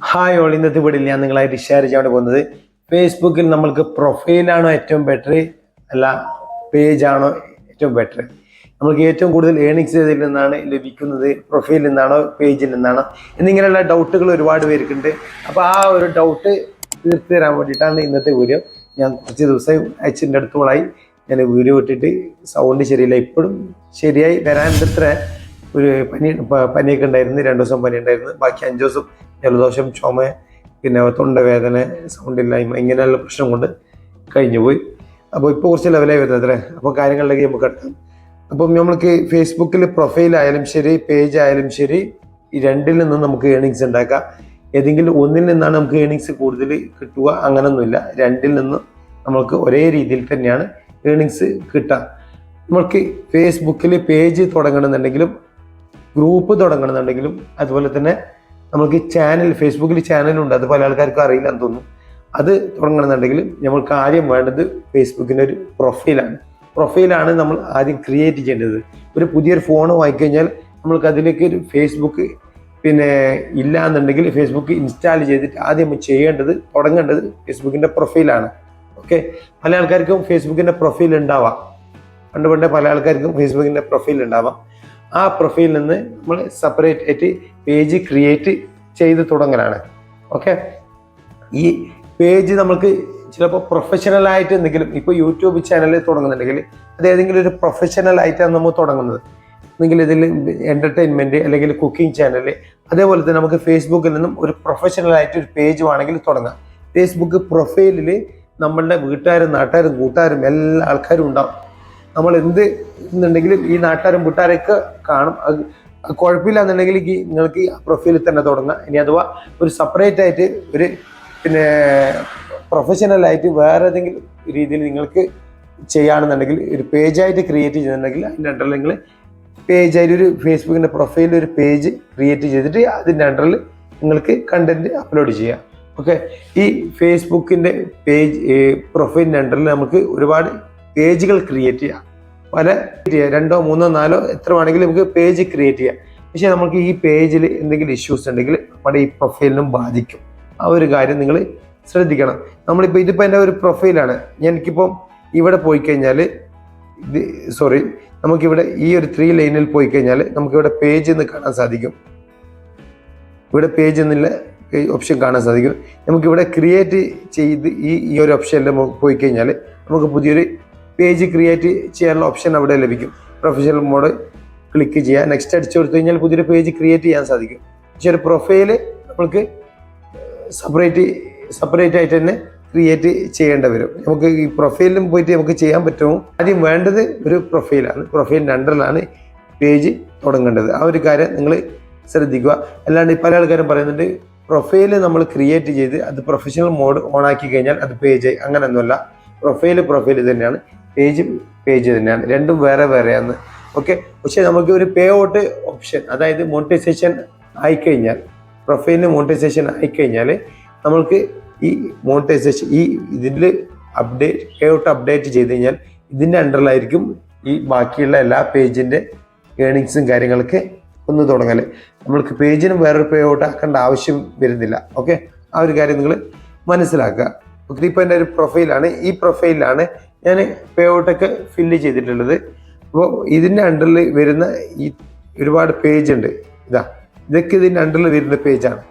Hi all ഇന്നത്തെ വീടിൽ ഞാൻ നിങ്ങളായിട്ട് ഷെയർ ചെയ്യാൻ പോകുന്നത് ഫേസ്ബുക്കിൽ നമ്മൾക്ക് പ്രൊഫൈലാണോ ഏറ്റവും ബെറ്റർ അല്ല പേജാണോ ഏറ്റവും ബെറ്റർ നമ്മൾക്ക് ഏറ്റവും കൂടുതൽ ഏണിങ്സ് ഇതിൽ നിന്നാണ് ലഭിക്കുന്നത്? പ്രൊഫൈലിൽ നിന്നാണോ പേജിൽ നിന്നാണോ? എന്നിങ്ങനെയുള്ള ഡൗട്ടുകൾ ഒരുപാട് പേർക്കുണ്ട്. അപ്പോൾ ആ ഒരു ഡൗട്ട് തീർത്തു തരാൻ വേണ്ടിയിട്ടാണ് ഇന്നത്തെ വീഡിയോ ഞാൻ കുറച്ച് ദിവസം അയച്ചിന്റെ അടുത്തോളായി ഞാൻ വീഡിയോ ഇട്ടിട്ട് സൗണ്ട് ശരിയില്ല ഇപ്പോഴും ശരിയായി വരാൻ എത്ര ഒരു പനി പനിയൊക്കെ ഉണ്ടായിരുന്നു രണ്ട് ദിവസം പനി ഉണ്ടായിരുന്നു ബാക്കി അഞ്ച് ദിവസം ജലദോഷം ചുമ പിന്നെ തൊണ്ടവേദന സൗണ്ട് ഇല്ലായ്മ ഇങ്ങനെയുള്ള പ്രശ്നം കൊണ്ട് കഴിഞ്ഞു പോയി അപ്പോൾ ഇപ്പോൾ കുറച്ച് ലെവലായി വരുന്നത് അല്ലേ? അപ്പോൾ കാര്യങ്ങളിലേക്ക് നമുക്ക് കിടക്കാം. അപ്പം നമ്മൾക്ക് ഫേസ്ബുക്കിൽ പ്രൊഫൈൽ ആയാലും ശരി പേജ് ആയാലും ശരി രണ്ടിൽ നിന്നും നമുക്ക് ഏണിങ്സ് ഉണ്ടാക്കാം. ഏതെങ്കിലും ഒന്നിൽ നിന്നാണ് നമുക്ക് ഏണിങ്സ് കൂടുതൽ കിട്ടുക അങ്ങനൊന്നുമില്ല. രണ്ടിൽ നിന്ന് നമ്മൾക്ക് ഒരേ രീതിയിൽ തന്നെയാണ് ഏണിങ്സ് കിട്ടുക. നമ്മൾക്ക് ഫേസ്ബുക്കിൽ പേജ് തുടങ്ങണമെന്നുണ്ടെങ്കിലും ഗ്രൂപ്പ് തുടങ്ങണമെന്നുണ്ടെങ്കിലും അതുപോലെ തന്നെ നമുക്ക് ചാനൽ ഫേസ്ബുക്കിൽ ചാനലുണ്ട് അത് പല ആൾക്കാർക്കും അറിയില്ല എന്ന് തോന്നുന്നു. അത് തുടങ്ങണമെന്നുണ്ടെങ്കിൽ നമ്മൾക്ക് ആദ്യം വേണ്ടത് ഫേസ്ബുക്കിന്റെ ഒരു പ്രൊഫൈലാണ് പ്രൊഫൈലാണ് നമ്മൾ ആദ്യം ക്രിയേറ്റ് ചെയ്യേണ്ടത്. ഒരു പുതിയൊരു ഫോൺ വാങ്ങിക്കഴിഞ്ഞാൽ നമ്മൾക്ക് അതിലേക്ക് ഒരു ഫേസ്ബുക്ക് പിന്നെ ഇല്ല എന്നുണ്ടെങ്കിൽ ഫേസ്ബുക്ക് ഇൻസ്റ്റാൾ ചെയ്തിട്ട് ആദ്യം ചെയ്യേണ്ടത് തുടങ്ങേണ്ടത് ഫേസ്ബുക്കിന്റെ പ്രൊഫൈലാണ് ഓക്കെ പല ആൾക്കാർക്കും ഫേസ്ബുക്കിന്റെ പ്രൊഫൈൽ ഉണ്ടാവാം. പണ്ട് പണ്ടേ പല ആൾക്കാർക്കും ഫേസ്ബുക്കിന്റെ പ്രൊഫൈൽ ഉണ്ടാവാം. ആ പ്രൊഫൈലിൽ നിന്ന് നമ്മൾ സെപ്പറേറ്റ് ആയിട്ട് പേജ് ക്രിയേറ്റ് ചെയ്ത് തുടങ്ങലാണ്. ഓക്കെ ഈ പേജ് നമുക്ക് ചിലപ്പോൾ പ്രൊഫഷണൽ ആയിട്ട് എന്തെങ്കിലും ഇപ്പോൾ യൂട്യൂബ് ചാനൽ തുടങ്ങുന്നുണ്ടെങ്കിൽ അത് ഏതെങ്കിലും ഒരു പ്രൊഫഷണൽ ആയിട്ടാണ് നമ്മൾ തുടങ്ങുന്നത്. അല്ലെങ്കിൽ ഇതിൽ എന്റർടൈൻമെന്റ് അല്ലെങ്കിൽ കുക്കിംഗ് ചാനൽ അതേപോലെ തന്നെ നമുക്ക് ഫേസ്ബുക്കിൽ നിന്നും ഒരു പ്രൊഫഷണൽ ആയിട്ട് ഒരു പേജ് വേണമെങ്കിൽ തുടങ്ങാം. ഫേസ്ബുക്ക് പ്രൊഫൈലിൽ നമ്മളുടെ വീട്ടുകാരും നാട്ടുകാരും കൂട്ടുകാരും എല്ലാ ആൾക്കാരും ഉണ്ടാവും. നമ്മൾ എന്ത് എന്നുണ്ടെങ്കിലും ഈ നാട്ടുകാരും വീട്ടുകാരൊക്കെ കാണും. അത് കുഴപ്പമില്ല എന്നുണ്ടെങ്കിൽ നിങ്ങൾക്ക് ആ പ്രൊഫൈലിൽ തന്നെ തുടങ്ങാം. ഇനി അഥവാ ഒരു സെപ്പറേറ്റ് ആയിട്ട് ഒരു പിന്നെ പ്രൊഫഷണൽ ആയിട്ട് വേറെ ഏതെങ്കിലും രീതിയിൽ നിങ്ങൾക്ക് ചെയ്യുകയാണെന്നുണ്ടെങ്കിൽ ഒരു പേജായിട്ട് ക്രിയേറ്റ് ചെയ്യുന്നുണ്ടെങ്കിൽ അതിന്റെ അണ്ടറിൽ നിങ്ങൾ പേജായിട്ട് ഒരു ഫേസ്ബുക്കിന്റെ പ്രൊഫൈലിൽ ഒരു പേജ് ക്രിയേറ്റ് ചെയ്തിട്ട് അതിന്റെ അണ്ടറിൽ നിങ്ങൾക്ക് കണ്ടന്റ് അപ്ലോഡ് ചെയ്യാം. ഓക്കെ ഈ ഫേസ്ബുക്കിന്റെ പേജ് പ്രൊഫൈലിന്റെ അണ്ടറിൽ നമുക്ക് ഒരുപാട് പേജുകൾ ക്രിയേറ്റ് ചെയ്യാം. പല രണ്ടോ മൂന്നോ നാലോ എത്ര വേണമെങ്കിലും നമുക്ക് പേജ് ക്രിയേറ്റ് ചെയ്യാം. പക്ഷേ നമുക്ക് ഈ പേജിൽ എന്തെങ്കിലും ഇഷ്യൂസ് ഉണ്ടെങ്കിൽ നമ്മുടെ ഈ പ്രൊഫൈലിനും ബാധിക്കും. ആ ഒരു കാര്യം നിങ്ങൾ ശ്രദ്ധിക്കണം. നമ്മളിപ്പോൾ ഇതിപ്പോൾ എന്റെ ഒരു പ്രൊഫൈലാണ് എനിക്കിപ്പം ഇവിടെ പോയി കഴിഞ്ഞാൽ ഇത് സോറി നമുക്കിവിടെ ഈ ഒരു ത്രീ ലൈനിൽ പോയി കഴിഞ്ഞാൽ നമുക്കിവിടെ പേജ് എന്ന് കാണാൻ സാധിക്കും. ഇവിടെ പേജ് എന്നുള്ള ഓപ്ഷൻ കാണാൻ സാധിക്കും. നമുക്കിവിടെ ക്രിയേറ്റ് ചെയ്ത് ഈ ഈ ഒരു ഓപ്ഷനിൽ പോയി കഴിഞ്ഞാൽ നമുക്ക് പുതിയൊരു പേജ് ക്രിയേറ്റ് ചെയ്യാനുള്ള ഓപ്ഷൻ അവിടെ ലഭിക്കും. പ്രൊഫഷണൽ മോഡ് ക്ലിക്ക് ചെയ്യുക. നെക്സ്റ്റ് അടിച്ചു കൊടുത്തു കഴിഞ്ഞാൽ പുതിയൊരു പേജ് ക്രിയേറ്റ് ചെയ്യാൻ സാധിക്കും. പക്ഷേ ഒരു പ്രൊഫൈൽ നമ്മൾക്ക് സെപ്പറേറ്റ് സെപ്പറേറ്റ് ആയിട്ട് തന്നെ ക്രിയേറ്റ് ചെയ്യേണ്ടി വരും. നമുക്ക് ഈ പ്രൊഫൈലിലും പോയിട്ട് നമുക്ക് ചെയ്യാൻ പറ്റുമോ ആദ്യം വേണ്ടത് ഒരു പ്രൊഫൈലാണ് പ്രൊഫൈലിന്റെ അണ്ടറിലാണ് പേജ് തുടങ്ങേണ്ടത്. ആ ഒരു കാര്യം നിങ്ങൾ ശ്രദ്ധിക്കുക. അല്ലാണ്ട് പല ആൾക്കാരും പറയുന്നുണ്ട് പ്രൊഫൈൽ നമ്മൾ ക്രിയേറ്റ് ചെയ്ത് അത് പ്രൊഫഷണൽ മോഡ് ഓൺ ആക്കി കഴിഞ്ഞാൽ അത് പേജ് അങ്ങനെയൊന്നുമല്ല. പ്രൊഫൈൽ പ്രൊഫൈൽ തന്നെയാണ് പേജ് പേജ് തന്നെയാണ് രണ്ടും വേറെ വേറെയാണ്. ഓക്കെ പക്ഷെ നമുക്ക് ഒരു പേ ഔട്ട് ഓപ്ഷൻ അതായത് മോണിറ്റൈസേഷൻ ആയിക്കഴിഞ്ഞാൽ പ്രൊഫൈലിന് മോണിറ്റൈസേഷൻ ആയിക്കഴിഞ്ഞാൽ നമ്മൾക്ക് ഈ മോണിറ്റൈസേഷൻ ഈ ഇതിൽ അപ്ഡേറ്റ് പേ ഔട്ട് അപ്ഡേറ്റ് ചെയ്ത് കഴിഞ്ഞാൽ ഇതിന്റെ അണ്ടറിലായിരിക്കും ഈ ബാക്കിയുള്ള എല്ലാ പേജിന്റെ ഏണിങ്സും കാര്യങ്ങളൊക്കെ ഒന്ന് തുടങ്ങൽ നമ്മൾക്ക് പേജിനും വേറൊരു പേ ഔട്ട് ആക്കേണ്ട ആവശ്യം വരുന്നില്ല. ഓക്കെ ആ ഒരു കാര്യം നിങ്ങൾ മനസ്സിലാക്കുക. ഇപ്പോൾ എന്റെ ഒരു പ്രൊഫൈലാണ് ഈ പ്രൊഫൈലിലാണ് ഞാൻ പേ ഔട്ടൊക്കെ ഫില്ല് ചെയ്തിട്ടുള്ളത്. അപ്പോൾ ഇതിന്റെ അണ്ടറിൽ വരുന്ന ഈ ഒരുപാട് പേജ് ഉണ്ട്. ഇതാ ഇതൊക്കെ ഇതിന്റെ അണ്ടറിൽ വരുന്ന പേജാണ്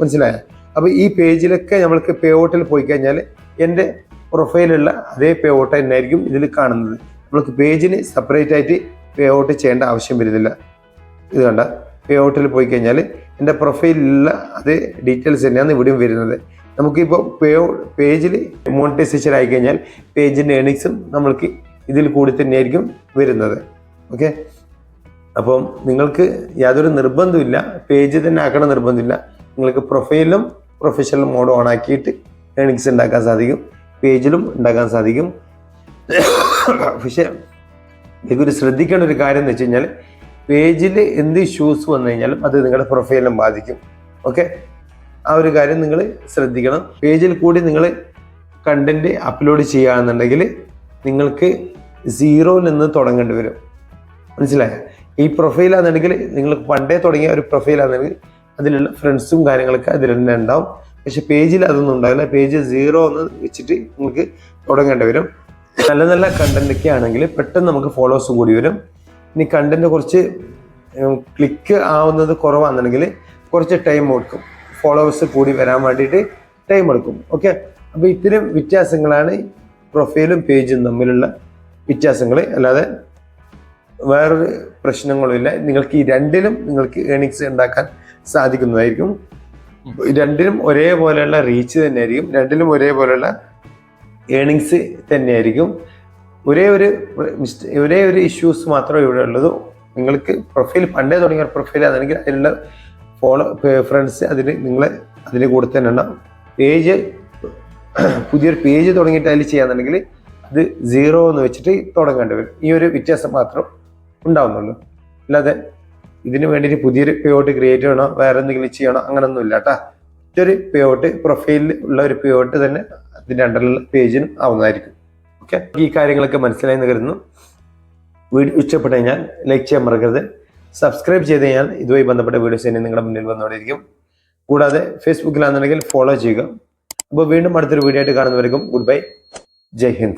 മനസ്സിലായോ? അപ്പോൾ ഈ പേജിലൊക്കെ നമ്മൾക്ക് പേ ഔട്ടിൽ പോയി കഴിഞ്ഞാൽ എന്റെ പ്രൊഫൈലുള്ള അതേ പേ ഔട്ട് തന്നെയായിരിക്കും ഇതിൽ കാണുന്നത്. നമ്മൾക്ക് പേജിന് സെപ്പറേറ്റ് ആയിട്ട് പേ ഔട്ട് ചെയ്യേണ്ട ആവശ്യം വരുന്നില്ല. ഇത് കണ്ട പേ ഔട്ടിൽ പോയി കഴിഞ്ഞാൽ എന്റെ പ്രൊഫൈലിലുള്ള അതേ ഡീറ്റെയിൽസ് തന്നെയാണ് ഇവിടെയും വരുന്നത്. നമുക്കിപ്പോൾ പേ പേജിൽ മോണിറ്റൈസേഷൻ ആയി കഴിഞ്ഞാൽ പേജിന്റെ ഏണിങ്സും നമ്മൾക്ക് ഇതിൽ കൂടി തന്നെയായിരിക്കും വരുന്നത്. ഓക്കെ അപ്പം നിങ്ങൾക്ക് യാതൊരു നിർബന്ധമില്ല പേജ് തന്നെ ആക്കണം നിർബന്ധമില്ല നിങ്ങൾക്ക് പ്രൊഫൈലും പ്രൊഫഷണൽ മോഡും ഓൺ ആക്കിയിട്ട് ഏണിങ്സ് ഉണ്ടാക്കാൻ സാധിക്കും. പേജിലും ഉണ്ടാക്കാൻ സാധിക്കും. പക്ഷേ ഇതൊരു ശ്രദ്ധിക്കേണ്ട ഒരു കാര്യം എന്ന് വെച്ച് കഴിഞ്ഞാൽ പേജിൽ എന്ത് ഇഷ്യൂസ് വന്നു കഴിഞ്ഞാലും അത് നിങ്ങളുടെ പ്രൊഫൈലിനും ബാധിക്കും. ഓക്കെ ആ ഒരു കാര്യം നിങ്ങൾ ശ്രദ്ധിക്കണം. പേജിൽ കൂടി നിങ്ങൾ കണ്ടന്റ് അപ്ലോഡ് ചെയ്യുകയാണെന്നുണ്ടെങ്കിൽ നിങ്ങൾക്ക് സീറോയിൽ നിന്ന് തുടങ്ങേണ്ടി വരും. മനസ്സിലായോ? ഈ പ്രൊഫൈലാണെന്നുണ്ടെങ്കിൽ നിങ്ങൾ പണ്ടേ തുടങ്ങിയ ഒരു പ്രൊഫൈലാണെന്നുണ്ടെങ്കിൽ അതിലുള്ള ഫ്രണ്ട്സും കാര്യങ്ങളൊക്കെ അതിൽ തന്നെ ഉണ്ടാവും. പക്ഷെ പേജിൽ അതൊന്നും ഉണ്ടാവില്ല. പേജ് സീറോ എന്ന് വെച്ചിട്ട് നിങ്ങൾക്ക് തുടങ്ങേണ്ടി വരും. നല്ല നല്ല കണ്ടന്റ് ഒക്കെ ആണെങ്കിൽ പെട്ടെന്ന് നമുക്ക് ഫോളോവേഴ്സ് കൂടി വരും. ഇനി കണ്ടന്റ് കുറച്ച് ക്ലിക്ക് ആവുന്നത് കുറവാണെന്നുണ്ടെങ്കിൽ കുറച്ച് ടൈം എടുക്കും. ഫോളോവേഴ്സ് കൂടി വരാൻ വേണ്ടിയിട്ട് ടൈം എടുക്കും. ഓക്കെ അപ്പോൾ ഇത്തരം വ്യത്യാസങ്ങളാണ് പ്രൊഫൈലും പേജും തമ്മിലുള്ള വ്യത്യാസങ്ങൾ അല്ലാതെ വേറൊരു പ്രശ്നങ്ങളുമില്ല. നിങ്ങൾക്ക് ഈ രണ്ടിലും നിങ്ങൾക്ക് ഏണിങ്സ് ഉണ്ടാക്കാൻ സാധിക്കുന്നതായിരിക്കും. രണ്ടിലും ഒരേപോലെയുള്ള റീച്ച് തന്നെയായിരിക്കും. രണ്ടിലും ഒരേപോലെയുള്ള ഏണിങ്സ് തന്നെയായിരിക്കും. ഒരേ ഒരു മിസ്റ്റേ ഒരേ ഒരു ഇഷ്യൂസ് മാത്രമേ ഇവിടെ ഉള്ളൂ നിങ്ങൾക്ക് പ്രൊഫൈൽ പണ്ടേ തുടങ്ങിയ പ്രൊഫൈൽ അതാണെങ്കിൽ അതിലുള്ള ഫോളോ ഫ്രണ്ട്സ് അതിന് നിങ്ങൾ അതിന് കൂടെ തന്നെ ഉണ്ടാവും. പേജ് പുതിയൊരു പേജ് തുടങ്ങിയിട്ട് അതിൽ ചെയ്യാന്നുണ്ടെങ്കിൽ അത് സീറോ എന്ന് വെച്ചിട്ട് തുടങ്ങേണ്ടി വരും. ഈ ഒരു വ്യത്യാസം മാത്രം ഉണ്ടാവുന്നുള്ളൂ. അല്ലാതെ ഇതിന് വേണ്ടിയിട്ട് പുതിയൊരു പേയോട്ട് ക്രിയേറ്റ് ചെയ്യണോ വേറെ എന്തെങ്കിലും ചെയ്യണോ അങ്ങനൊന്നും ഇല്ല കേട്ടാ. മറ്റൊരു പേയോട്ട് പ്രൊഫൈലിൽ ഉള്ള ഒരു പേയോട്ട് തന്നെ അതിന്റെ അണ്ടറിലുള്ള പേജിനും ആവുന്നതായിരിക്കും. ഓക്കെ ഈ കാര്യങ്ങളൊക്കെ മനസ്സിലായി എന്ന് കരുതുന്നു. വീഡിയോ ഇഷ്ടപ്പെട്ട് കഴിഞ്ഞാൽ ലൈക്ക് ചെയ്യാൻ മറക്കരുത്. സബ്സ്ക്രൈബ് ചെയ്ത് കഴിഞ്ഞാൽ ഇതുമായി ബന്ധപ്പെട്ട വീഡിയോസ് ഇനി നിങ്ങളുടെ മുന്നിൽ വന്നുകൊണ്ടിരിക്കും. കൂടാതെ ഫേസ്ബുക്കിലാണെന്നുണ്ടെങ്കിൽ ഫോളോ ചെയ്യുക. അപ്പോൾ വീണ്ടും അടുത്തൊരു വീഡിയോ ആയിട്ട് കാണുന്നവർക്കും ഗുഡ് ബൈ ജയ് ഹിന്ദ്.